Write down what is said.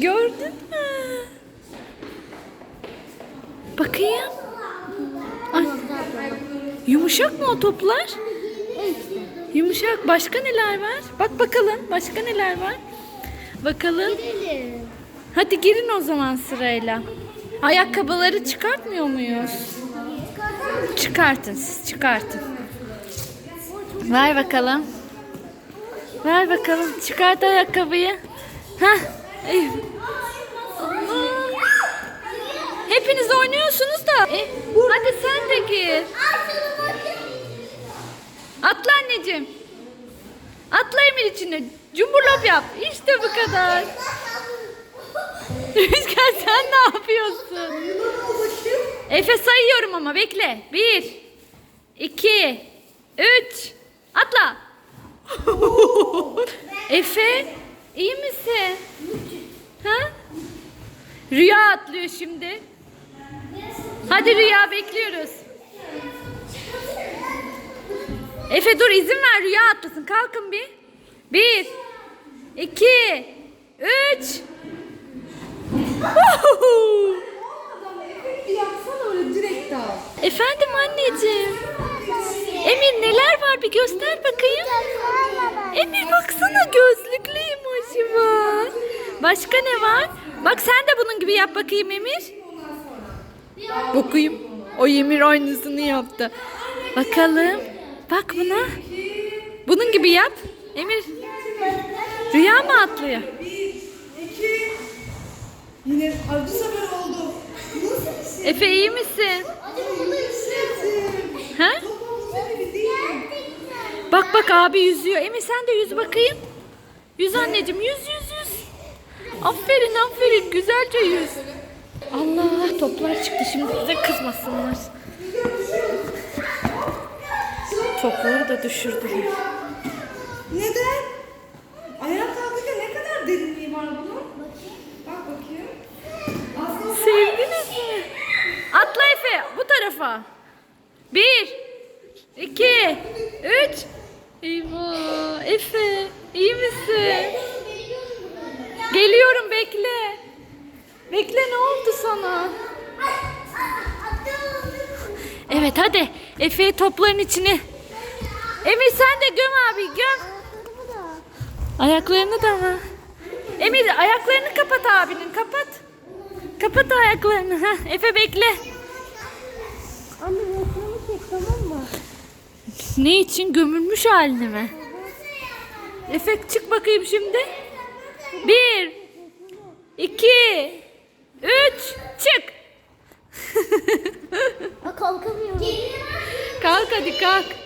Gördün mü? Bakayım. Ay, yumuşak mı o toplar? Yumuşak. Başka neler var? Bak bakalım. Başka neler var? Bakalım. Hadi girin o zaman sırayla. Ayakkabıları çıkartmıyor muyuz? Çıkartın siz çıkartın. Ver bakalım. Ver bakalım. Çıkart ayakkabıyı. Hah. Allah. Hepiniz oynuyorsunuz da. E, hadi sen de gir. Atla anneciğim. Atla Emir içine. Cumburlop yap. İşte bu kadar. Rüzgar sen ne yapıyorsun? Efe sayıyorum ama bekle. Bir, iki, üç. Atla. Efe iyi misin? Ha? Rüya atlıyor şimdi. Hadi Rüya bekliyoruz. Efe dur izin ver Rüya atlasın. Kalkın bir. Bir, iki, üç. Efendim anneciğim. Emir neler var bir göster bakayım. Emir baksana var. Başka ne var? Bak sen de bunun gibi yap bakayım Emir. Bakayım. O Emir aynısını yaptı. Bakalım. Bak buna. Bunun gibi yap. Emir. Rüya mı atlıyor? Yine bu sefer oldu. Nasıl Efe iyi misin? Ha? Bak bak abi yüzüyor. Emir sen de yüz bakayım. Yüz anneciğim yüz yüz yüz. Aferin aferin güzelce yüz. Allah toplar çıktı şimdi bize kızmasınlar. Topları da düşürdüler. Neden? Ayağa kalkınca ne kadar derinliği var bunun? Bak bakayım. Aslında Sevdiniz mi? Atla Efe bu tarafa. Bir, iki, üç. Eyvah Efe iyi misin? Geliyorum bekle. Bekle ne oldu sana? Evet hadi Efe'yi topların içine. Emir sen de göm abi göm. Ayaklarını da mı? Emir ayaklarını kapat abinin kapat. Kapat ayaklarını. Efe bekle. Anne resmini çek tamam mı? Ne için gömülmüş halini mi? Efe çık bakayım şimdi. Bir, iki, üç, çık. Kalkamıyorum. Kalk hadi kalk.